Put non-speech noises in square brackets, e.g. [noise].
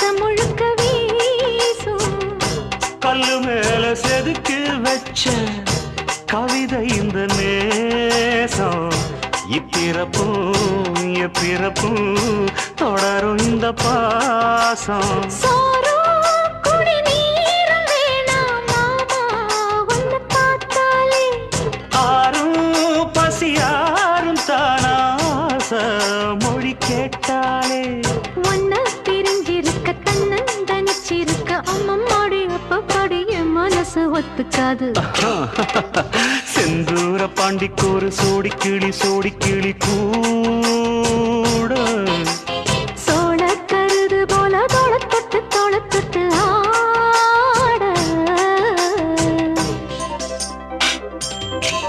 முழுக்க முழுக்க வீசும். கல்லு மேல செதுக்கு வச்ச கவிதை இந்த நேசம். இப்பிறப்பும் எப்பிறப்பும் தொடரும் இந்த பாசம். மொழி கேட்டாலே. தன்னந்தனிச்சிருக்க, அம்மம்மாடி, அப்பப்பாடி, என் மனசு ஒத்துக்காது. [laughs] செந்தூர பாண்டிக்கு ஒரு சோடி கிளி சோடி கிளி கூ.